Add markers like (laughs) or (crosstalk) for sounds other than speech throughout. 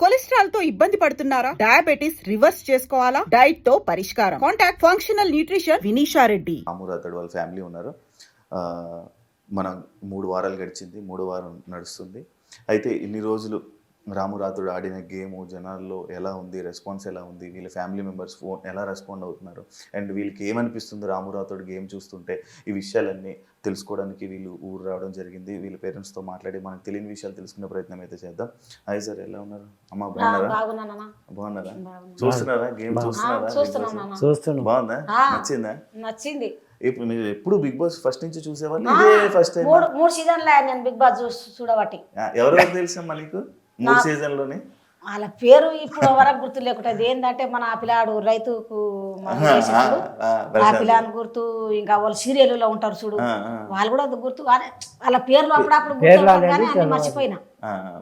కొలెస్ట్రాల్తో ఇబ్బంది పడుతున్నారా? Diabetes reverse చేసుకోవాలా? డైట్తో పరిష్కారం. Contact functional nutrition Vineesha Reddy. Ramu వాళ్ళ ఫ్యామిలీ ఉన్నారు. మనం మూడు వారాలు గడిచింది మూడు వారం నడుస్తుంది. అయితే ఇన్ని రోజులు రాము రాతుడు ఆడిన గేమ్ జనాల్లో ఎలా ఉంది? రెస్పాన్స్ ఎలా ఉంది? వీళ్ళ ఫ్యామిలీ మెంబర్స్ ఫోన్ ఎలా రెస్పాండ్ అవుతున్నారు? అండ్ వీళ్ళకి ఏమనిపిస్తుంది రాము రాతుడు గేమ్ చూస్తుంటే? ఈ విషయాలన్నీ తెలుసుకోవడానికి వీళ్ళు ఊరు రావడం జరిగింది. వీళ్ళ పేరెంట్స్తో మాట్లాడి మనకు తెలియని విషయాలు తెలుసుకునే ప్రయత్నం అయితే చేద్దాం. హాయ్ సార్ ఎలా ఉన్నారు? అమ్మ బాగున్నారా? బాగున్నానా బాగున్నారా? బాగున్నా. చూస్తున్నారా? గేమ్ చూస్తున్నారా? బాగుందా. నచ్చిందా? నచ్చింది. ఇప్పుడు మీరు ఎప్పుడు బిగ్ బాస్ ఫస్ట్ నుంచి చూసేవాళ్ళు? ఇదే ఫస్ట్ టైం మూడు సీజన్లే నేను బిగ్ బాస్ చూడబట్టి. ఎవరెవరు తెలుసమ్మా నీకు? మూడు సీజన్లోనే వాళ్ళ పేరు ఇప్పుడు వరకు గుర్తు లేకుండా ఏంటంటే మన ఆ పిల్లాడు రైతుకు ఆ. పిల్లని గుర్తు ఇంకా వాళ్ళు సీరియల్లో ఉంటారు చూడు వాళ్ళు కూడా గుర్తు వాళ్ళ పేర్లు అప్పుడప్పుడు గుర్తు. మర్చిపోయినా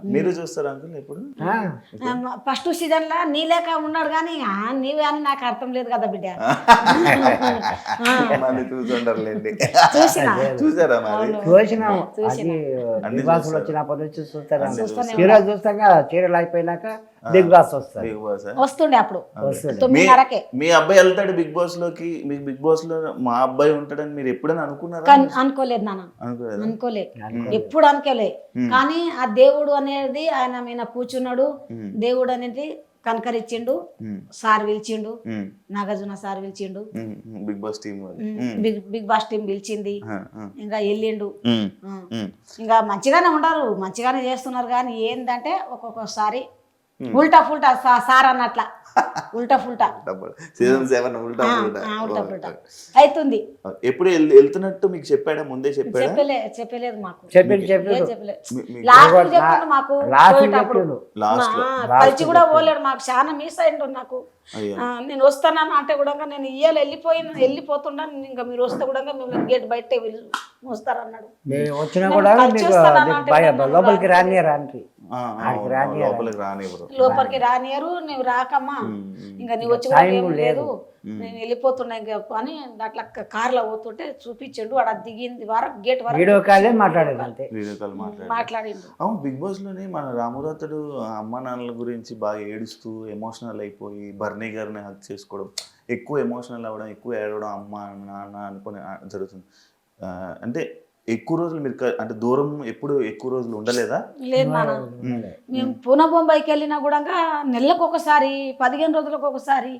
మీరు చూస్తారా అంకుల్ ఎప్పుడు? ఆ, ఫస్ట్ సీజన్ లా నీ లేక ఉన్నాడు కానీ ఆ, నీవే అని నాకు అర్థం లేదు కదా బిడ్డ. (laughs) మళ్ళీ చూసిన? చూసారా మరి. చూసినాము. అన్ని. వచ్చినప్పటి నుంచి చూస్తారు. చీరలు చూస్తాం కదా చీరలు అయిపోయినాక బిగ్ బాస్ బిగ్ బాస్ వస్తుండే అప్పుడు. వస్తుంది. మీ తొమ్మిదిన్నరకే మీ అబ్బాయి వెళ్తాడు బిగ్ బాస్లోకి. మీకు బిగ్ బాస్లో మా అబ్బాయి ఉంటాడని మీరు ఎప్పుడైనా అనుకున్నారా? కన్- అనుకోలేదు నాన్న. అనుకోలేదా? అనుకోలే అనుకోలేదు. ఎప్పుడు అనుకోలే. కానీ ఆ దేవుడు అనేది ఆయన మీద కూర్చున్నాడు. దేవుడు అనేది కనకరిచ్చిండు. సార్ పిలిచిండు. నాగార్జున సార్ పిలిచిండు. బిగ్ బాస్ టీం వాళ్ళు. Um, um, big boss team పిలిచింది. ఇంకా వెళ్ళిండు. ఇంకా మంచిగానే ఉండరు. మంచిగానే చేస్తున్నారు. కానీ ఏంటంటే ఒక్కొక్కసారి ఉల్టా ఫుల్టా సార్ అన్నట్ల. (laughs) ఉల్టా ఫుల్టా. సీజన్ సెవెన్ ఉల్టా ఉల్టా. ఫుల్టా. అవుతుంది ఎప్పుడు వెళ్- వెళ్తున్నట్టు మీకు చెప్పాడా? ముందే చెప్పాడా? చెప్పలే చెప్పలేదు మాకు. చెప్పలేదు మీ- లాస్ట్ చెప్పిండు మాకు లాస్ట్ కలిసి కూడా పోలేడు మాకు. చాలా మిస్ అయిండు నాకు. నేను వస్తానని అంటే కూడా నేను ఇయ్యాలి వెళ్ళిపోయిన వెళ్ళిపోతున్నా. ఇంకా మీరు వస్తే కూడా మిమ్మల్ని గేట్ బయట వస్తారన్నాడు. మేము వచ్చినా కూడా లోపలికి. రాని రాని ఆడికి అవును, రానియరా? లోపలికి రానివ్వరు. లోపలికి రానియరు నువ్వు రాకమ్మా. ఇంకా నీ వచ్చి లేదు. నేను వెళ్ళిపోతున్నా ఇంకా అని అట్లా కార్లో పోతుంటే చూపించిండు వాడు అది దిగింది వరకు గేట్ వరకు వీడియో కాలే అంతే. వీడియో కాల్ మాట్లాడిండు. అవును బిగ్ బాస్లోనే మన రామురాతుడు అమ్మ నాన్నల గురించి బాగా ఏడుస్తూ ఎమోషనల్ అయిపోయి బర్నీ గారిని హక్ చేసుకోవడం ఎక్కువ ఎమోషనల్ అవ్వడం ఎక్కువ ఏడవడం అమ్మ నాన్న అనుకుని జరుగుతుంది. ఆ, అంటే ఎక్కువ రోజులు మీరు అంటే దూరం ఎప్పుడు ఎక్కువ రోజులు ఉండలేదా? లేదు నాన్న. మేము. పూనా బొంబాయికి వెళ్ళినా కూడా నెలకు ఒకసారి పదిహేను రోజులకు ఒకసారి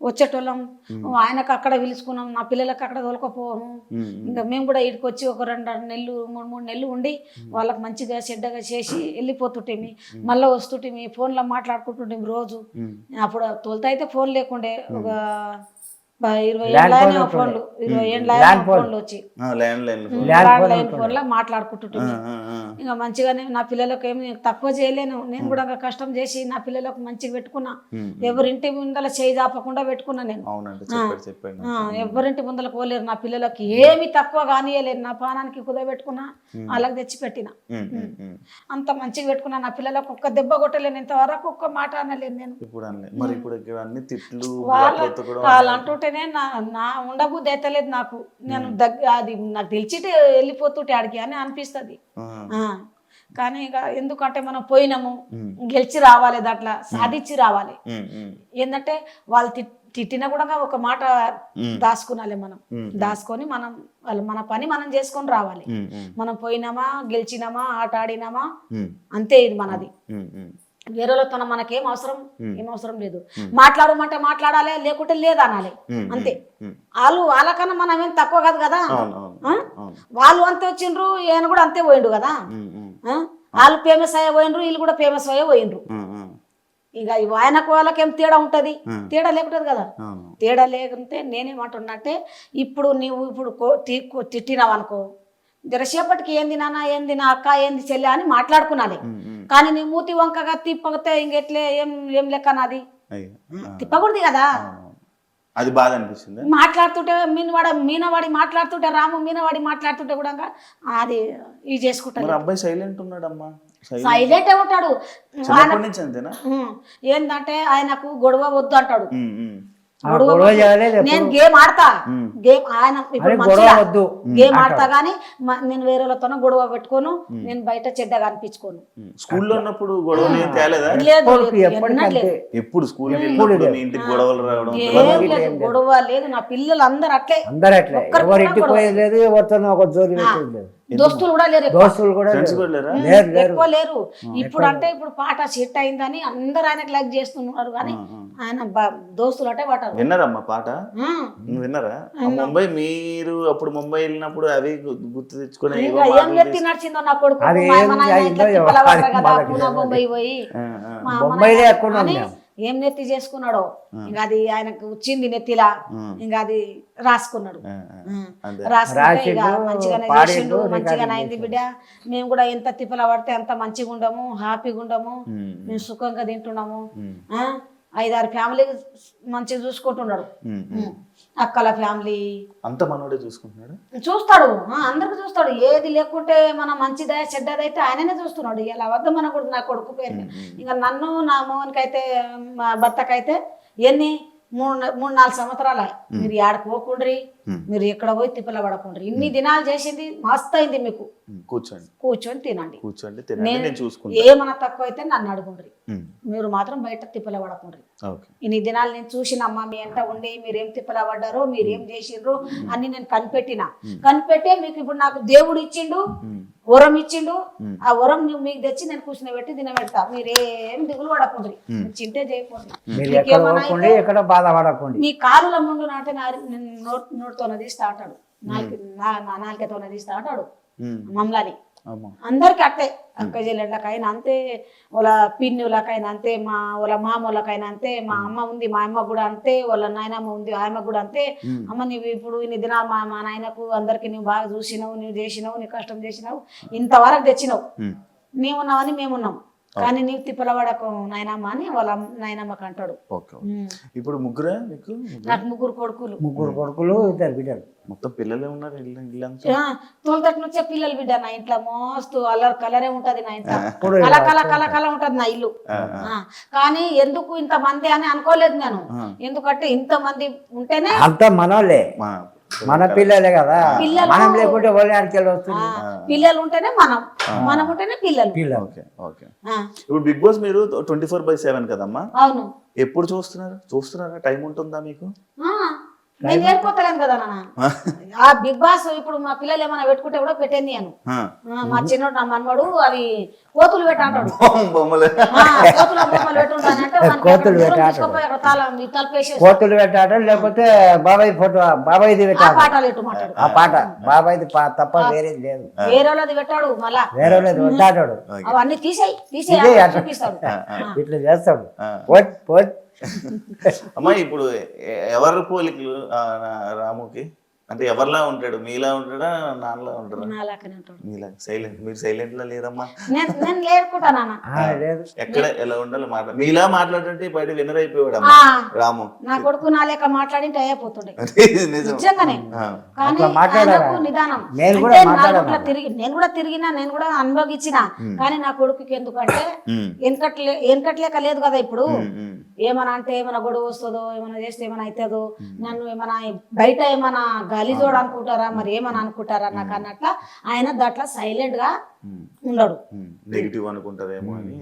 వచ్చేటోళ్ళం. ఆయనకు అక్కడ పిలుచుకున్నాం నా పిల్లలకు అక్కడ తోలుకపోము ఇంకా మేము కూడా ఇక్కడికి వచ్చి ఒక రెండు నెలలు మూడు మూడు నెలలు ఉండి వాళ్ళకి మంచిగా చెడ్డగా చేసి వెళ్ళిపోతుంటేమి. మళ్ళీ వస్తుంటేమి ఫోన్లో మాట్లాడుకుంటుంటేమి రోజు. అప్పుడు తొలుత అయితే ఫోన్ లేకుండే ఒక మాట్లాడుకుంటుంటుంది ఇంకా మంచిగానే నా పిల్లలకు ఏమి తక్కువ చేయలేను. నేను కూడా ఇంకా కష్టం చేసి నా పిల్లలకు మంచిగా పెట్టుకున్నా. ఎవరింటి ముందల చేయి దాపకుండా పెట్టుకున్నా నేను. ఎవరింటి ముందల పోలేరు నా పిల్లలకి. ఏమి తక్కువ కానియలేదు. నా పానానికి కుదబెట్టుకున్నా వాళ్ళకి తెచ్చి పెట్టిన. అంత మంచిగా పెట్టుకున్నా. నా పిల్లలకు ఒక్క దెబ్బ కొట్టలేను. ఇంతవరకు ఒక్క మాట అనలేను నేను. ఇప్పుడు మరి ఇప్పుడు ఇక్కడ అన్ని తిట్లు వాళ్ళ బుర్రకథ అంటుంటేనే నా నా ఉండబుద్ధి అయితలేదు నాకు. నేను దగ్గర అది నాకు తెలిసిటే వెళ్ళిపోతుంటే ఆడికి అని అనిపిస్తుంది. కానీ ఇక ఎందుకంటే మనం పోయినాము గెలిచి రావాలి దాంట్లో సాధించి రావాలి. ఏంటంటే వాళ్ళు తిట్- తిట్టినా కూడా ఒక మాట దాచుకునాలి మనం. దాచుకొని మనం వాళ్ళు మన పని మనం చేసుకొని రావాలి. మనం పోయినామా గెలిచినామా ఆట ఆడినామా? అంతే ఇది మనది. వేరేలతో మనకేం అవసరం. ఏం అవసరం లేదు. మాట్లాడమంటే మాట్లాడాలి లేకుంటే లేదనాలి. అంతే. వాళ్ళు వాళ్ళకన్నా మనం ఏం తక్కువ కాదు కదా? వాళ్ళు అంతే వచ్చిండ్రు ఈయన కూడా అంతే పోయిండు కదా? వాళ్ళు ఫేమస్ అయ్యే పోయినరు వీళ్ళు కూడా ఫేమస్ అయ్యే పోయినరు ఇక ఆయనకు వాళ్ళకేం తేడా ఉంటది. తేడా లేకుంటది కదా? తేడా లేకుంటే నేనేమంటున్నా అంటే ఇప్పుడు నీవు ఇప్పుడు తిట్టినావు అనుకో జరసేపటికి ఏంది నాన్న ఏంది నా అక్క ఏంది చెల్లె అని మాట్లాడుకున్నాలి. కానీ నీ మూతి వంకగా తిప్పగితే ఇంకెట్లే ఏం ఏం లెక్క నాది? తిప్పకూడదు కదా. అది బాధ అనిపిస్తుంది? మాట్లాడుతుంటే మీనవాడ మీనవాడి మాట్లాడుతుంటే రాము మీనవాడి మాట్లాడుతుంటే కూడా అది ఇది చేసుకుంటారు అబ్బాయి సైలెంట్ ఉన్నాడమ్మా. సైలెంట్ సైలెంట్ ఉంటాడు. ఏందంటే ఆయనకు గొడవ వద్దు అంటాడు. గొడవ. నేను గేమ్ ఆడతా. గేమ్ ఆయన ఇప్పుడు గొడవ గేమ్ ఆడతా గానీ నేను వేరే వాళ్ళతోనో గొడవ పెట్టుకోను. నేను బయట చెడ్డగా అనిపించుకోను. స్కూల్లో ఉన్నప్పుడు తేలేదా? లేదు ఎప్పుడు ఇంటికి గొడవలు రావడం లేదు గొడవ లేదు. నా పిల్లలు అందరు అట్లే. అందరు అట్లే. ఒక్కరికి ఎవరి కూడా ఇంటికి గొడవ. పోయేది లేదు ఎవరితోనో ఒక జోలి పెట్టేది లేదు. దోస్తులు కూడా లేరు ఎక్కువ. దోస్తులు కూడా ఫ్రెండ్స్ లేరు. కూడా లేరా? లేరు లేరు. ఎక్కువ లేరు. ఇప్పుడు అంటే ఇప్పుడు పాట సెట్ అయిందని అందరు ఆయనకు లైక్ చేస్తున్నారు కానీ ఆయన బ- దోస్తులు అంటే పట్టారు. విన్నారమ్మా పాట. నువ్వు విన్నారా? ఆ ముంబై మీరు అప్పుడు ముంబై వెళ్ళినప్పుడు అవి గు- గుర్తు తెచ్చుకొని ఏవో ఇంకా ఏం మాటలు తీసి- నడిచిందో నా కొడుకు? అది మా ఏం అమ్మ నాయన అయిందో ఇట్లా ఎవరికి తిప్పల పడ్డారు కదా వాళ్ళకి పూనా తెలియదు. బొంబాయి పోయి. ఆ, ఆ, మా అమ్మ బొంబాయిలో నాయన ఎక్కడ అని ఉన్నాం? ఏం నెత్తి చేసుకున్నాడో? ఇంకా అది ఆయనకు వచ్చింది నెత్తిలా. ఇంకా అది రాసుకున్నాడు. రాసుకుంటే ఇక మంచిగానే చేసిండు మంచిగానే అయింది బిడ్డ. మేము కూడా ఎంత తిప్పల పడితే అంత మంచిగా ఉండము హ్యాపీగా ఉండము మేము సుఖంగా తింటున్నాము? ఐదారు ఫ్యామిలీ మంచిగా చూసుకుంటున్నాడు. అక్కల ఫ్యామిలీ. అంత మనోడే చూసుకుంటున్నాడు? చూస్తాడు. అందరికి చూస్తాడు. ఏది లేకుంటే మన మంచిదా చెడ్డదైతే ఆయననే చూస్తున్నాడు. ఇలా వద్ద మన కొడుకు నా కొడుకు పేరు ఇంకా నన్ను నా మోహన్కైతే మా భర్తకైతే ఎన్ని? మూడు మూడు నాలుగు సంవత్సరాలు మీరు ఏడకు పోకుండ్రి? మీరు ఎక్కడ పోయి తిప్పల పడకుండ్రి. ఇన్ని దినాలు చేసింది మస్తు అయింది మీకు. ఉమ్, కూర్చోండి. కూర్చొని తినండి. కూర్చోండి తినండి నేను- నేను చూసుకుంటా ఏమన్నా తక్కువ అయితే నన్ను అడుగుండ్రి. మీరు మాత్రం బయట తిప్పల పడకుండ్రి. ఓకే. ఇన్ని దినాలు నేను చూసినమ్మా మీ ఎంట ఉండి మీరేం తిప్పలా పడ్డారో మీరేం చేసిండ్రు అన్ని నేను కనిపెట్టిన. కనిపెట్టే మీకు ఇప్పుడు నాకు దేవుడు ఇచ్చిండు వరం ఇచ్చిండు. ఆ వరం నువ్వు మీకు తెచ్చి నేను కూర్చుని పెట్టి తినబెడతా. మీరేం దిగులు పడకుండ్రి. చింతే చేయకండి. మీరు ఎక్కడ పోకండి ఎక్కడ బాధపడకండి. మీ కాలుల ముందు నాటే నా నోట్ నోటితో తీస్తా అంటాడు. నాలుగు నా నా నాలుకతో తీస్తా అంటాడు. ఉమ్, మమ్మల్ని. అందరికి అట్టే. అక్క చెల్లెళ్ళకైనా అంతే వాళ్ళ పిన్నులకైనా అంతే మా వాళ్ళ మామూలకైనా అంతే మా అమ్మ ఉంది మా అమ్మ కూడా అంతే వాళ్ళ నాయనమ్మ ఉంది ఆమె కూడా అంతే. అమ్మ నువ్వు ఇప్పుడు ఇన్ని దినాలు మా మా నాయనకు అందరికి నువ్వు బాగా చూసినావు నువ్వు చేసినావు నీ కష్టం చేసినావు ఇంతవరకు తెచ్చినావు. మేమున్నామని మేమున్నాం. కానీ నీవు తిప్పలవాడకు నాయనమ్మ అని వాళ్ళ నాయనమ్మకి అంటాడు. Okay okay. ఇప్పుడు ముగ్గురే మీకు? నాకు ముగ్గురు కొడుకులు. ముగ్గురు కొడుకులు ఇద్దరు బిడ్డలు. మొత్తం పిల్లలే ఉన్నారు ఇల్లు ఇల్లంతా? ఆ, తొలితటి నుంచే పిల్లలు బిడ్డ నా ఇంట్లో. మస్తు అల్లరి కలరే ఉంటది నా ఇంట్లో. కల కల కల కల ఉంటది నా ఇల్లు. కానీ ఎందుకు ఇంత మంది అని అనుకోలేదు నేను. ఎందుకంటే ఇంత మంది ఉంటేనే అంతా మనోళ్ళే. మా మన పిల్లలే కదా. పిల్లలు- మనం లేకుంటే వాళ్ళకి వస్తుంది? ఆ, పిల్లలు ఉంటేనే మనం. మనం ఉంటేనే పిల్లలు. పిల్లలు. Okay okay. ఆ, ఇప్పుడు బిగ్ బాస్ మీరు ట్వంటీ ఫోర్ బై సెవెన్ కదమ్మా? అవును. ఎప్పుడు చూస్తున్నారు? చూస్తున్నారా? టైం ఉంటుందా మీకు? ఆ, నేను ఏర్పోతలేను కదా నాన్న. ఆ? బిగ్ బాస్ ఇప్పుడు మా పిల్లలు ఏమైనా పెట్టుకుంటే కూడా పెట్టేది. ఆ, మా చిన్నోడు నా మనవాడు అవి కోతులు పెట్ట అంటాడు బొమ్మలే. ఆ, కోతుల కోతులు అక్కడ దూరం పెట్ట తీసుకుపోయి అక్కడ తాళం ఈ తలుపేసేసి కోతులు పెట్టాట లేకపోతే బాబాయ్ ఫోటో బాబాయ్ది ఆ పెట్టాడు. ఆ పాట బాబాయ్ది తప్ప వేరేది లేదు. వేరే వాళ్ళది పెట్టాడు మళ్ళా. వేరే వద్దాటాడు అవన్నీ తీసేయి తీసేయి అని ఇట్లా చేస్తాడు. ఆ. పోట్ పోట్. అమ్మా ఇప్పుడు ఎవరు పోలికలు? రాముకి? అంటే ఎవరిలా ఉంటాడు? మీలా ఉంటాడా? నాన్నలా ఉంటాడా? మీలా. సైలెంట్. మీరు సైలెంట్ లా లేరమ్మా. నేను నేను లేకుంటా నాన్న. ఆ, లేదు. ఎక్కడ ఎలా ఉండాలి మాట? మీలా మాట్లాడుతుంటే బయట వినర్ అయిపోయాడు అమ్మా. రాము. నా కొడుకు నా లేక మాట్లాడింటే అయిపోతుండే. (laughs) నిజంగానే. కానీ నిదానం. నేను కూడా తిరిగి నేను కూడా తిరిగినా నేను కూడా అనుభవించిన. కానీ నా కొడుకుకి ఎందుకంటే వెనకట్లే వెనకట్లేక లేదు కదా ఇప్పుడు. ఏమన్నా అంటే ఏమైనా గొడవ వస్తుందో ఏమైనా చేస్తే ఏమైనా అవుతుందో నన్ను ఏమైనా బయట ఏమైనా గలీజోడు అనుకుంటారా మరి ఏమైనా అనుకుంటారా నాకు అన్నట్ల ఆయన దాంట్లో సైలెంట్గా ఉండడు. నెగిటివ్ అనుకుంటారేమో అని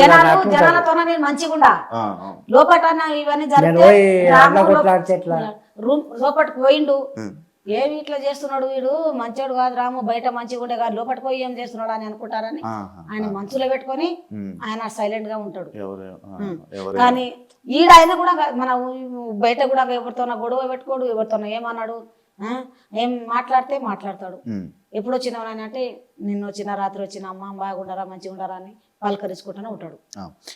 జనాలు. జనాలతోనే నేను మంచిగుండా. లోపట ఇవన్నీ నేను జరిగితే రాము అట్లా లో- కొట్లాడితే ఎట్లా? రూమ్ లోపటికి పోయిండు. ఏమి ఇట్లా చేస్తున్నాడు వీడు మంచోడు కాదు రాము బయట మంచిగా ఉండే కాదు లోపలికి పోయి ఏం చేస్తున్నాడు అని అనుకుంటారని. ఆయన మనసులో పెట్టుకొని. ఆయన సైలెంట్గా ఉంటాడు కానీ ఈడ ఆయన కూడా మన బయట కూడా ఎవరితోనో గొడవ పెట్టుకోడు ఎవరితోనో ఏమన్నాడు? ఏం మాట్లాడితే మాట్లాడతాడు ఎప్పుడు వచ్చినావు నాయన అంటే నిన్న వచ్చిన రాత్రి వచ్చిన అమ్మ బాగుండరా మంచిగా ఉండరా అని పలకరించుకుంటూనే ఉంటాడు.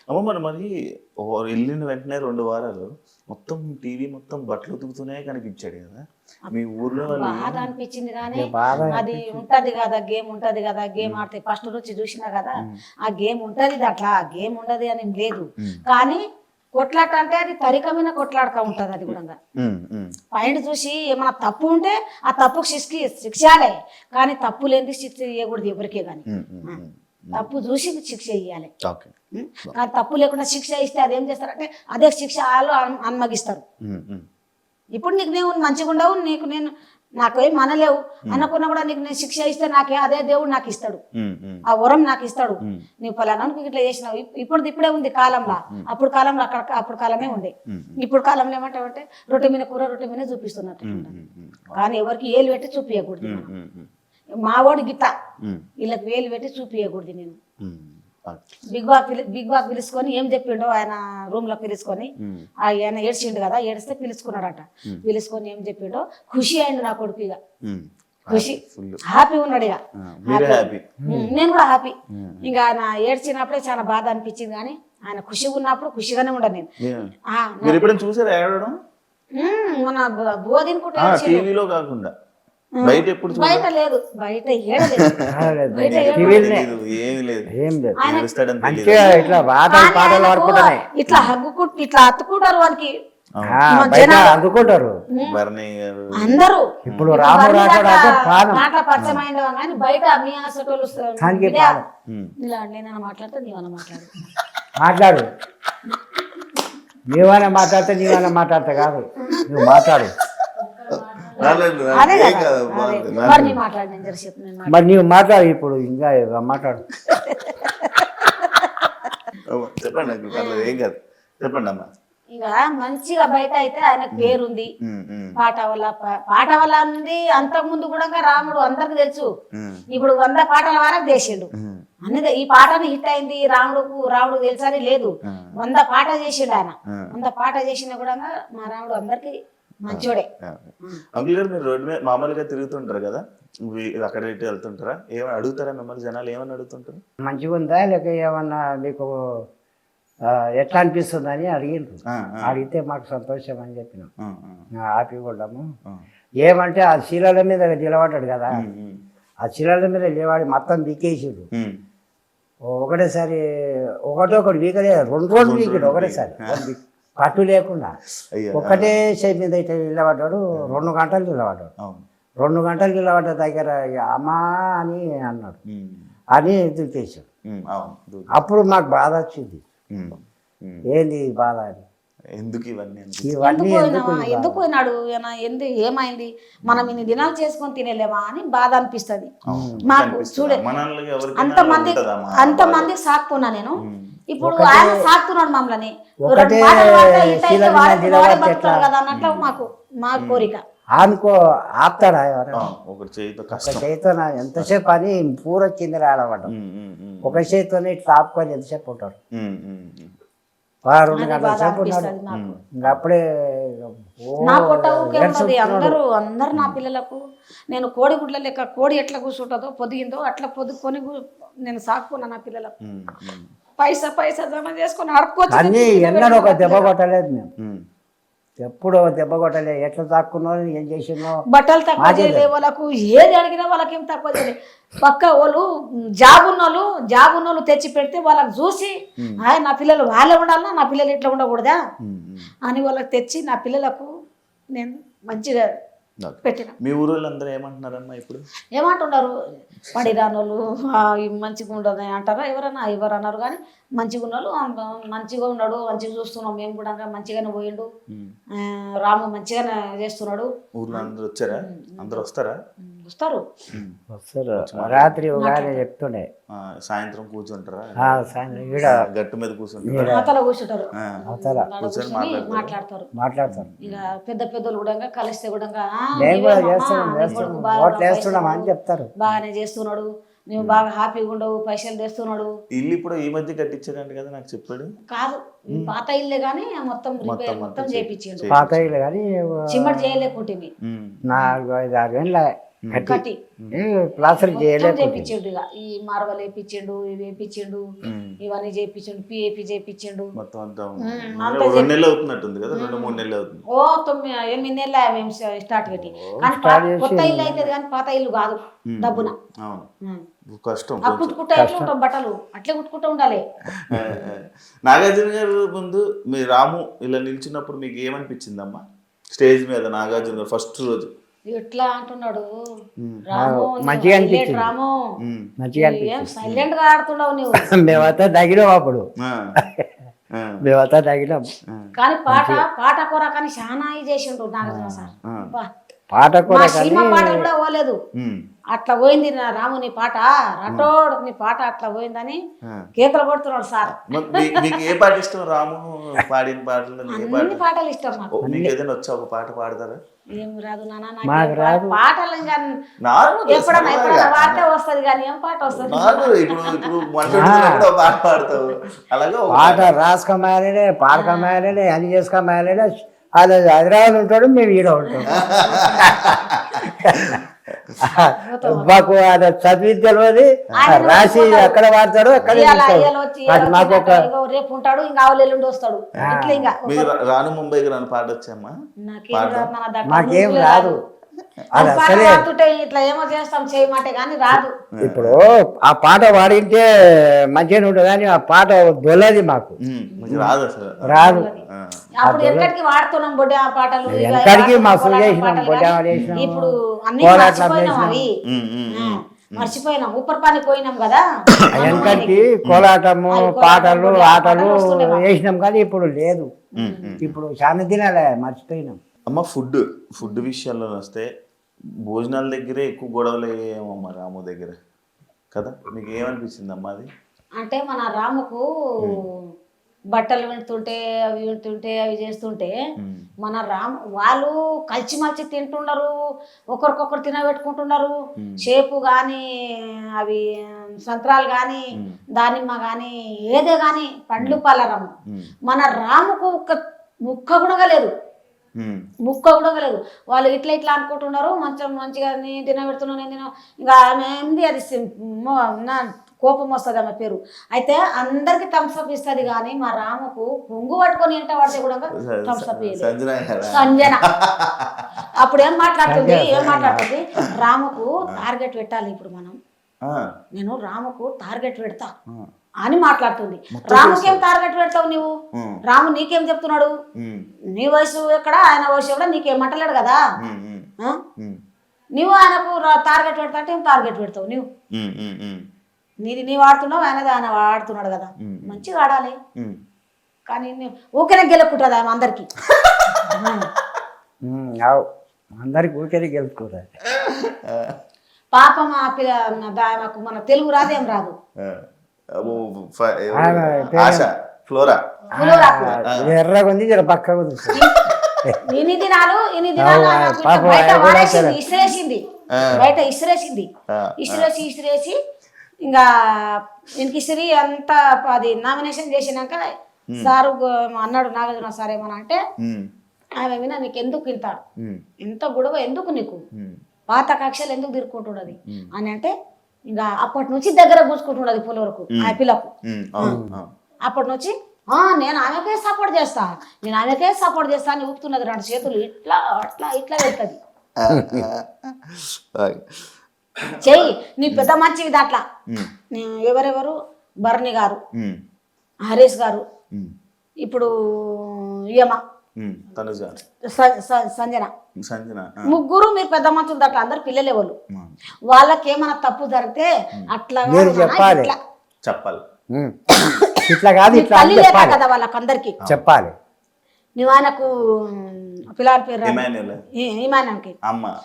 అమ్మ మరి మరి వెళ్ళిన వెంటనే రెండు వారాలు మొత్తం టీవీ మొత్తం బట్టలు ఉతుకుతూనే కనిపించాడు కదా మీ ఊర్లో బాధ అనిపించింది కానీ అది ఉంటది కదా గేమ్ ఉంటది కదా గేమ్ ఆడితే ఫస్ట్ నుంచి చూసినా కదా ఆ గేమ్ ఉంటది దాంట్లో ఆ గేమ్ ఉండదు అని లేదు. కానీ కొట్లాట అంటే అది తరికమైన కొట్లాడక ఉంటది అది కూడా. పాయింట్ చూసి ఏమైనా తప్పు ఉంటే ఆ తప్పుకు శిక్ష శిక్షాలే కానీ తప్పు లేనిది శిక్ష చేయకూడదు ఎవరికే కానీ. తప్పు చూసి శిక్ష ఇవ్వాలి కానీ తప్పు లేకుండా శిక్ష ఇస్తే అదేం చేస్తారంటే అదే శిక్ష వాళ్ళు అన్- అన్మగిస్తారు. ఇప్పుడు నీకు నేను మంచిగా ఉండవు నీకు నేను నాకేం మనలేవు అనుకున్నా కూడా నీకు నేను శిక్ష ఇస్తే నాకే అదే దేవుడు నాకు ఇస్తాడు. ఆ వరం నాకు ఇస్తాడు. నువ్వు ఫలానా ఇట్లా చేసినావు. ఇప్- ఇప్పుడు ఇప్పుడే ఉంది కాలంలో. అప్పుడు కాలంలో అక్కడ అప్పుడు కాలమే ఉంది ఉమ్, ఇప్పుడు కాలంలో ఏమంటావంటే రొట్టె మీద కూర రొట్టె మీద చూపిస్తున్నట్టు కానీ ఎవరికి ఏలు పెట్టి చూపించకూడదు ఉమ్, ఉమ్, ఉమ్, మా వాడు గిట్ట. ఉమ్, వీళ్ళకి వేలు పెట్టి చూపించకూడదు నేను. బిగ్ బాస్ బిగ్ బాస్ పిలుచుకొని ఏం చెప్పిండో ఆయన రూమ్లో పిలుచుకొని ఆయన ఏడ్చిండు కదా ఏడిస్తే పిలుచుకున్నాడట పిలుచుకొని ఏం చెప్పిండో ఖుషి అయిండు నా కొడుకు ఇక ఖుషి హ్యాపీ ఉన్నాడు ఇక నేను కూడా హ్యాపీ. ఇంకా ఆయన ఏడ్చినప్పుడే చాలా బాధ అనిపించింది కానీ ఆయన ఖుషిగా ఉన్నప్పుడు ఖుషిగానే ఉండను నేను. చూసారా మన బోధినుకుంటే టీవీలో కాకుండా. బయట ఎప్పుడు? బయట లేదు. బయట ఏమీ లేదు. ఏం లేదు మంచిగా ఇట్లా పాటలు కానీ పాటలు ఆయనకు పాడుకుంటానే ఇట్లా హగ్గుకుంటు ఇట్లా అత్తుకుంటారు బయట అందుకుంటారు. అందరూ. ఇప్పుడు రాము రాజాడు అంటే ప్రాణం మాటల పరిచయం అయిన కానీ బయట మీ హాస్పిటల్ దానికి ప్రాణం ఉమ్, ఇలా నేను మాట్లాడితే నీవన్నా మాట్లాడు. మాట్లాడు. నీవైనా మాట్లాడితే నీవైనా మాట్లాడతా కాదు. నువ్వు మాట్లాడు. మరి నీవు మాట్లాడు ఇప్పుడు ఇంకా మాట్లాడు. చెప్పండి ఏం కాదు. చెప్పండి అమ్మా. ఇక మంచిగా బయట అయితే ఆయనకు పేరుంది. పాట వల్ల పాట వల్ల ఉంది అంతకు ముందు కూడా రాముడు అందరికి తెలుసు. ఇప్పుడు వంద పాటల వరకు చేసిండు. అన్నది ఈ పాటను హిట్ అయింది రాముడుకు రాముడు తెలుసని లేదు. వంద పాట చేసిండు ఆయన. వంద పాట చేసినా కూడా మా రాముడు అందరికి మంచోడే. అంకుల్ గారు మీరు రోడ్డు మీద మామూలుగా తిరుగుతుంటారు కదా? అక్కడ ఇటు వెళ్తుంటారా? ఏమైనా అడుగుతారా మిమ్మల్ని జనాలు? ఏమని అడుగుతుంటారు? మంచిగా ఉందా? లేక ఏమన్నా మీకు ఎట్లా అనిపిస్తుంది అని అడిగిండ్రు. అడిగితే మాకు సంతోషం అని చెప్పినాం. ఆ, ఆ, హ్యాపీ కొడ్డాము ఆ. ఏమంటే ఆ శీలల మీద నిలబడ్డాడు కదా. ఆ శీలల మీద నిలబడి మొత్తం దిక్కేసిండు ఉమ్, ఒకటేసారి ఒకటొకటి వీకలే రెండు రోజులు వీకుడు ఒకటేసారి. పట్టు లేకుండా. ఒకటే షైప్ మీద ఇట్లా నిలబడ్డాడు రెండు గంటలు నిలబడ్డాడు. అవును. రెండు గంటలు నిలబడ్డ దగ్గర అమ్మా అని అన్నాడు. అని దుక్కేసాడు ఉమ్, అవును. దూ- అప్పుడు మాకు బాధ వచ్చింది. ఏంది బాధ అని? ఎందుకు ఇవన్నీ ఇవన్నీ ఎందుకు ఎందుకు? ఎందుకు పోయినాడు? ఈయన ఎందు ఏమైంది? మనం ఇన్ని దినాలు చేసుకొని తినేలేమా అని బాధ అనిపిస్తుంది. మాకు చూడే అంతమంది అంతమందికి సాకుతున్నా నేను. ఇప్పుడు ఆయన సాకుతున్నాడు మమ్మల్ని. కదా అన్నట్లు మాకు మా కోరిక. ఆనుకో ఆపుతాడా ఒకటి చేయితో ఎంతసేపు అని పూర కింద ఉమ్, ఉమ్, ఒక చేతితోనే ఇట్లా ఆపుకొని ఎంతసేపు ఉంటాడు? రెండు గంటల సేపు ఉన్నాడు. అప్పుడే నా పొట్ట ఊకే. అందరూ అందరు నా పిల్లలకు నేను కోడి గుడ్ల లెక్క కోడి ఎట్లా కూర్చుంటుందో పొదిగిందో అట్లా పొదుకొని నేను సాకుకున్నా నా పిల్లలకు. పైసా పైసా జమ చేసుకొని అన్నీ ఎన్నడూ ఒక దెబ్బ కొట్టలేదు మేము. ఎప్పుడు దెబ్బ కొట్టలేదు ఎట్లా తాక్కున్నో ఏం చేసినో బట్టలు తక్కువ చేయలే వాళ్ళకు. ఏది అడిగినా వాళ్ళకి ఏం తక్కువ చేయలేదు పక్క వాళ్ళు జాబ్ ఉన్నోళ్ళు జాబ్ ఉన్నోళ్ళు తెచ్చి పెడితే వాళ్ళకి చూసి "ఆయ్, నా పిల్లలు వాళ్ళే ఉండాలా నా పిల్లలు ఇట్లా ఉండకూడదా. అని వాళ్ళకి తెచ్చి నా పిల్లలకు నేను మంచిగా. పెట్టిన. మీ ఊరు అందరూ ఏమంటున్నారమ్మా ఇప్పుడు? ఏమంటున్నారు? పడి రానోళ్ళు "ఆ, ఇవి మంచిగా ఉండదు అంటారా? ఎవరన్నా ఎవరు అన్నారు కానీ మంచిగా ఉన్నోళ్ళు "ఆ, మంచిగా ఉన్నాడు మంచిగా చూస్తున్నాం మేము కూడా మంచిగానే పోయిండు. రాము మంచిగానే చేస్తున్నాడు. ఊర్లో అందరూ వచ్చారా? అందరూ వస్తారా? వస్తారు. వస్తారు రాత్రి ఒక ఆయన చెప్తుండే. ఆ, సాయంత్రం కూర్చుంటారా? ఆ, సాయంత్రం ఈడ గట్టు మీద కూర్చుంటారా? మాతలో కూర్చుంటారు. అవతల. మాట్లాడతారు. మాట్లాడతారు. ఇక పెద్ద పెద్దలు కూడా కలిస్తే కూడా "ఆ, మేము కూడా నీవేమమ్మా, చేస్తున్నాం అని చెప్తారు. బాగానే చేస్తున్నాడు. నువ్వు బాగా హ్యాపీగా ఉండవు పైసలు తెస్తున్నాడు. ఇల్లు ఇప్పుడు ఈ మధ్య కట్టించారంట కదా నాకు చెప్పాడు. కాదు పాత ఇల్లే కానీ మొత్తం రిపేర్ మొత్తం చేయించిండు పాత ఇల్లు చేయలేకుంటుంది ఉమ్, నాలుగు ఐదు ఆరు కట్టి. ప్లాస్టర్ ఇక. ఈ మార్వల్ వేపించిండు ఇవి వేపించిండు ఉమ్. ఇవన్నీ చేపించిండు పిఏపి చేపించిండు. మొత్తం అంతా ఓ రెండు నెలలు అవుతున్నట్టుంది కదా? రెండు మూడు నెలలు అవుతుంది. ఓ తొమ్మిది ఎనిమిది నెలలు మేము స్టార్ట్ పెట్టి కానీ కొత్త ఇల్లు అవుతుంది కానీ పాత ఇల్లు కాదు డబ్బున. కష్టం కుట్టుకుంటా ఎట్లా ఉంటాం బట్టలు? అట్లే కుట్టుకుంటూ ఉండాలి. నాగార్జున గారు ముందు మీ రాము ఇలా నిల్చున్నప్పుడు మీకు ఏమనిపించిందమ్మా? స్టేజ్ మీద నాగార్జున గారు ఫస్ట్ రోజు. ఎట్లా అంటున్నాడు. రాము మంచిగా అనిపించింది. రాము. మంచిగా అనిపించింది. సైలెంట్గా ఆడుతున్నావు నువ్వు (laughs) మేమంతా తగినాం అప్పుడు. (laughs) మేమంతా తగినాం. కానీ పాట పాట కూర కానీ చాలా ఇది చేసిండు నాగార్జున సార్. పాట కూడా సినిమా పాటలు కూడా పోలేదు. అట్లా పోయింది నా రాము నీ పాట. రటోడ్ నీ పాట అట్లా పోయిందని. కేకలు కొడుతున్నాడు సార్. మీకు ఏ పాట ఇష్టం? రాము పాడిన పాటలు పాట అన్ని పాటలు? ఇష్టం నాకు ఓ, మీకు ఏదైనా వచ్చా? ఒక పాట పాడతారా? ఏం రాదు నాన్న రాదు. పాటలు ఎప్పుడన్నా ఎప్పుడన్నా పాడితే వస్తుంది కానీ ఏం పాట వస్తుంది? ఇప్పుడు ఇప్పుడు పాట పాడతావు. అలాగే పాట రాసుకోమాలే పాడకమాలే అది చేసుకోమాలే అది హైదరాబాద్ ఉంటాడు మేము ఈడ ఉంటాం. మాకు అది చదివి తెలియదు రాసి ఎక్కడ వాడతాడు వచ్చి అది మాకు ఒక రేపు ఉంటాడు ఇంకా ఆవులు వస్తాడు. రాను ముంబైకి రాను పాట వచ్చామ్మా నాకేం రాదు. నాన్న, దట్ట మాకేం ఊపిరే రాదు అది అది పాట అసలే. పాడుతుంటే ఇట్లా ఏమో చేస్తాం చేయమంటే కానీ రాదు. ఇప్పుడు ఆ పాట పాడింటే మంచిగా ఉంటుంది కానీ ఆ పాట దొల్లది మాకు. రాదు అసలు. రాదు. ఆ, అప్పుడు ఎక్కడికి వాడుతున్నాం బొడ్డి ఆ పాటలు? మస్తు కోలాటం చేసినాం, బొడ్డి ఇప్పుడు అన్ని కోలాటం మర్చిపోయినాం చేసినాం. అవి. ఉమ్, ఉమ్, ఆ, ఉమ్. మర్చిపోయినాం. ఉప్పర్ పని పోయినాం కదా. వెనకడికి కోలాటము పాటలు ఆటలు? వేసినాం కానీ ఇప్పుడు లేదు. ఇప్పుడు చాలా దినాలే మర్చిపోయినాం. అమ్మ ఫుడ్ ఫుడ్ విషయాల్లో వస్తే భోజనాల దగ్గరే ఎక్కువ గొడవలు అయ్యేమమ్మా రాము దగ్గర. కదా? మీకు ఏమనిపించింది అమ్మా అది? అంటే మన రాముకు బట్టలు వింటుంటే అవి వింటుంటే అవి చేస్తుంటే మన రామ్ వాళ్ళు కలిసిమలిసి తింటున్నారు ఒకరికొకరు తినబెట్టుకుంటున్నారు. షేపు కానీ అవి సంత్రాలు కానీ. దానిమ్మ కానీ ఏదే కానీ పండ్లు పలరము. మన రాముకు ఒక ముక్క కూడా లేదు. ముక్క కూడా లేదు వాళ్ళు ఇట్లా ఇట్లా అనుకుంటున్నారు మంచిగా మంచిగా నేను తినబెడుతున్నాను నేను తిన ఇంకా ఆమె ఏంది అది నా కోపం వస్తుంది ఆమె పేరు. అయితే అందరికి థమ్స్అప్ ఇస్తుంది కానీ మా రాముకు పొంగు పట్టుకొని ఎంట పడితే కూడా థమ్స్అప్ సంజన అప్పుడు ఏం మాట్లాడుతుంది? ఏం మాట్లాడుతుంది? రాముకు టార్గెట్ పెట్టాలి ఇప్పుడు మనం. ఆ, నేను రాముకు టార్గెట్ పెడతా. అని మాట్లాడుతుంది. రాముకేం టార్గెట్ పెడతావు నువ్వు రాము నీకేం చెప్తున్నాడు? నీ వయసు ఎక్కడ? ఆయన వయసు ఎక్కడ? నీకేం అంటలేడు కదా? నువ్వు ఆయనకు టార్గెట్ పెడతా అంటే టార్గెట్ పెడతావు నువ్వు నీది నీ వాడుతున్నావు ఆయనది ఆయన వాడుతున్నాడు కదా. మంచిగా ఆడాలి. కానీ నీ- ఊరికనే గెలుక్కుంటుంది ఆమె అందరికి. అందరికి ఊరికే గెలుచుకోరాదు పాపం ఆ పిల్ల మన తెలుగు రాదేం రాదు. ఆశ ఫ్లోరా. ఎర్రగా ఉంది జర పక్కగా ఉంది ఇన్ని దినాలు ఇన్ని దినాలు బయట వాడేసింది సరే. ఇసిరేసింది. బయట ఇసిరేసింది. ఇసిరేసి ఇసిరేసి ఇంకా ఇంక ఇసిరి అంతా అది నామినేషన్ చేసినాక సారు అన్నాడు నాగార్జున సార్ ఏమన్నా అంటే ఆమె విన నీకు ఎందుకు ఇంత ఎంత గొడవ ఎందుకు నీకు? పాత కక్షలు ఎందుకు తిరుక్కుంటున్నది? అని అంటే ఇంకా అప్పటి నుంచి దగ్గర కూర్చుకుంటున్నది పులి వరకు ఆ పిల్లకు. అప్పటి నుంచి నేను ఆమెకే సపోర్ట్ చేస్తా. నేను ఆమెకే సపోర్ట్ చేస్తా అని ఊపుతున్నది రెండు చేతులు ఇట్లా అట్లా ఇట్లా వెళ్తుంది. (laughs) చెయ్యి నీ పెద్ద మంచివి దాంట్లో. ఉమ్, నీ- ఎవరెవరు? భరణి గారు హరీష్ గారు. ఇప్పుడు యమ తనుజ. సంజన. సంజన ముగ్గురు మీరు పెద్ద మనుషులు దాంట్లో అందరు పిల్లలే వాళ్ళు. ఆ, వాళ్ళకి ఏమైనా తప్పు జరిగితే అట్లా కాదు చెప్పాలి. ఇట్లా. చెప్పాలి. ఇట్లా కాదు ఇట్లా చెప్పాలి. కదా వాళ్ళకందరికి. చెప్పాలి. నువ్వు ఆయనకు పిల్లల పేరు రాదు. ఇమాన్యుల్. ఈ- ఈమాన్యానికి అమ్మ.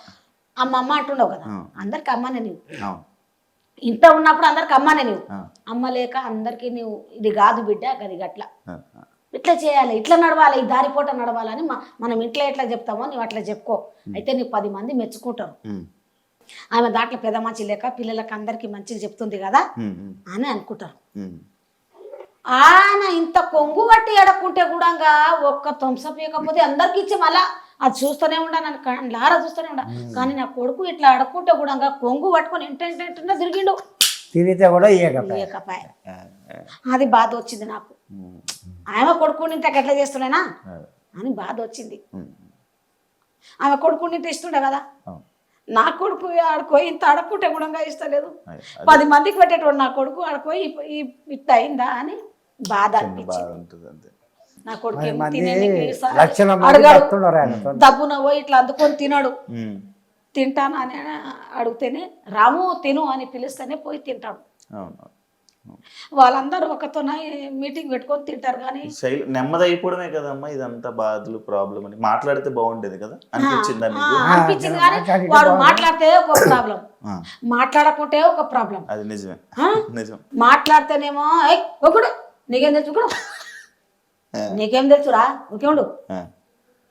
అమ్మ అమ్మ అంటుండవు కదా. అందరికి అమ్మనే నీవు. అవును. ఇంత ఉన్నప్పుడు అందరికి అమ్మనే నీవు. అమ్మ లేక అందరికి నీవు ఇది కాదు బిడ్డ అది గట్ల. ఇట్లా చేయాలి ఇట్లా నడవాలి ఈ దారిపోట నడవాలని మనం ఇంట్లో ఎట్లా చెప్తామో నువ్వు అట్లా చెప్పుకో. అయితే నీ పది మంది మెచ్చుకుంటారు. ఆమె దాంట్లో పెద్ద మంచి లేక పిల్లలకి అందరికీ మంచిగా చెప్తుంది కదా అని అనుకుంటారు. ఆయన ఇంత కొంగు పట్టి ఎడక్కుంటే కూడా ఒక్క థమ్సప్ ఇవ్వకపోతే అందరికి ఇచ్చి మళ్ళా అది చూస్తూనే ఉండా నన్ను లారా చూస్తూనే ఉండా. కానీ నా కొడుకు ఇట్లా అడక్కుంటే కూడా కొంగు పట్టుకొని ఇంటెంటే తిరిగిండు. తిరిగితే కూడా అది బాధ వచ్చింది నాకు. ఆమె కొడుకుని ఎట్లా చేస్తున్నానా అని బాధ వచ్చింది. ఆమె కొడుకుని ఇస్తుండే కదా. నా కొడుకు ఆడుకోయి ఇంత అడక్కుంటే కూడా ఇస్తలేదు పది మందికి పెట్టేటోడు నా కొడుకు ఆడుకోయి ఇట్ట అయిందా అని బాధ అనిపించింది. నా కొడుకు అడగడు. దబ్బున పోయి ఇట్లా అందుకొని తినడు. తింటాను అని అడిగితేనే రాము తిను అని పిలిస్తేనే పోయి తింటాడు. వాళ్ళందరూ ఒకతో మీటింగ్ పెట్టుకొని తింటారు కానీ శైలి నెమ్మది అయిపోవడమే కదమ్మా ఇదంతా బాధలు ప్రాబ్లం అని. మాట్లాడితే బాగుండేది కదా? అనిపించిందా మీకు? అనిపించింది కానీ వాడు. మాట్లాడితే ఒక ప్రాబ్లం మాట్లాడకుంటే ఒక ప్రాబ్లం అది నిజమే? నిజం. మాట్లాడితేనేమో "ఏయ్, ఒకడు నీకేం తెలుసు. నీకేం తెలుసురా? ఒకేముండు ఆ,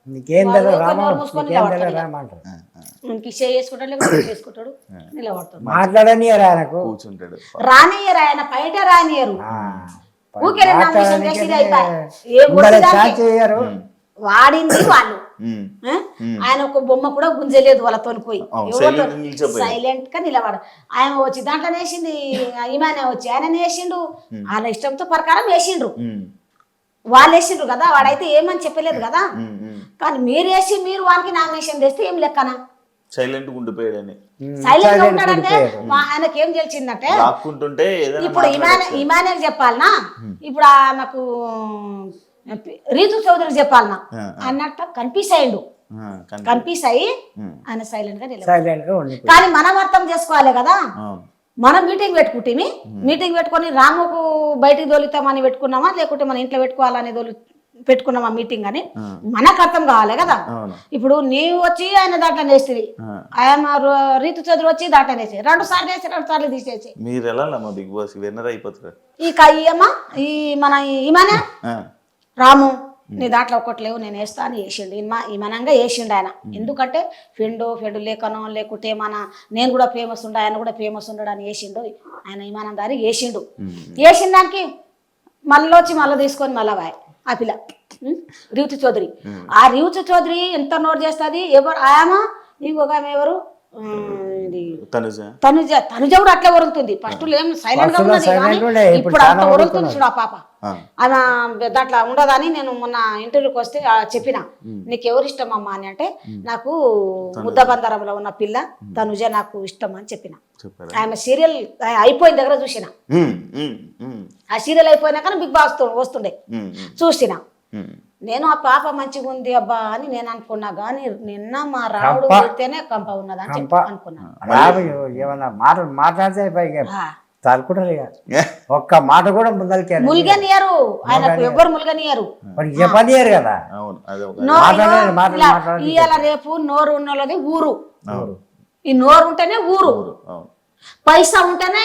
నీకేం రామంటారు చేసుకుంటాడు లేకపోతే చేసుకుంటాడు నిలబడతాడు. మాట్లాడనియరు ఆయనకు? కూర్చుంటాడు. రానియరు ఆయన బయట రానియరు. వాడింది వాళ్ళు? ఆయన ఒక బొమ్మ కూడా గుంజలేదు వాళ్ళతో పోయి. సైలెంట్గా నిలబడ. ఆయన వచ్చి దాంట్లో వేసింది ఈమెనే వచ్చి ఆయన వేసిండు వాళ్ళ ఇష్టంతో ప్రకారం వేసిండ్రు వాళ్ళు వేసిండ్రు కదా వాడైతే ఏమని చెప్పలేదు కదా. కానీ మీరు వేసి మీరు వానికి నామినేషన్ తెస్తే ఏం లెక్కనా? సైలెంట్గా ఉండిపోయాడని సైలెంట్గా ఆయనకి ఏం తెలిసిందంటే లాక్కుంటుంటే ఏదైనా ఇప్పుడు ఇమానే చెప్పాలనా? ఇప్పుడు ఆమెకు రీతు చౌదరికి చెప్పాలనా? అన్నట్టు కన్ఫ్యూజ్ అయ్యిండు అయ్యి ఆయన సైలెంట్గా నిలబడి సైలెంట్గా కానీ మనం అర్థం చేసుకోవాలి కదా? మనం మీటింగ్ పెట్టుకుంటే మీటింగ్ పెట్టుకొని రాముకు బయటికి దొలుతామని పెట్టుకున్నామా? లేకుంటే మన ఇంట్లో పెట్టుకోవాలని దొలి పెట్టుకున్నామా మీటింగ్ అని ఆ. మనకు అర్థం కావాలి కదా. ఇప్పుడు నీవు వచ్చి ఆయన దాంట్లో వేస్తుంది ఆ. ఆయన రీతు చదువు వచ్చి దాంట్లో వేసి రెండు సార్లు వేసి రెండు సార్లు తీసేసి. మీరు వెళ్ళాలమ్మా బిగ్ బాస్ విన్నర్ అయిపోతారు. ఈ కయ్యమ్మ ఈ మన ఈమెనే? ఆ, రాము నీ దాంట్లో ఒకటి లేవు నేను వేస్తా అని వేసిండు. ఇమా ఇమనంగా వేసిండు ఆయన. ఎందుకంటే ఫెండు ఫెండు లేకనో లేకుంటే మన నేను కూడా ఫేమస్ ఉండ ఆయన కూడా ఫేమస్ ఉండడు అని వేసిండు. ఆయన ఇమానం దారి వేసిండు వేసిన దానికి మళ్ళీ వచ్చి మళ్ళీ తీసుకొని మళ్ళీ ఆ పిల్ల? రీతు చౌదరి. ఆ రీతు చౌదరి ఎంత నోట్ చేస్తుంది? ఎవరు ఆయమ ఇంకొక ఆమె ఎవరు? ఇది తనుజ. తనుజ తనుజ కూడా అట్లే ఒరుగుతుంది ఫస్ట్ ఏం సైలెంట్గా ఉన్నది కానీ ఇప్పుడు అంత ఒరుగుతుంది. చూడు ఆ పాప. ఆమె దాంట్లో ఉండదని నేను మొన్న ఇంటర్వ్యూకి వస్తే ఆ చెప్పిన. నీకు ఎవరు ఇష్టం అమ్మా అని అంటే నాకు ముద్దబందరంలో ఉన్న పిల్ల తనుజ నాకు ఇష్టం అని చెప్పిన. ఆమె సీరియల్ అయిపోయిన దగ్గర చూసిన. ఆ సీరియల్ అయిపోయినాక బిగ్ బాస్ తో- వస్తుండే. చూసిన. నేను ఆ పాప మంచిగా ఉంది అబ్బా అని నేను అనుకున్నా కానీ నిన్న మా రావుడు కంప. పెడితేనే కంప ఉన్నదని చెప్పి కంప. అనుకున్నా. రాబు ఏమన్నా మాట మాట్లాడితే పైగా ఆ. తలుపుటలు ఇక. ఒక్క మాట కూడా ముందరికి ములిగనియరు. ఆయనకు ఎవ్వరు ములిగనియరు. చెప్పనియరు కదా. ఇవాళ రేపు నోరు ఉన్నోళ్ళది ఊరు. ఈ నోరు ఉంటేనే ఊరు. పైసా ఉంటేనే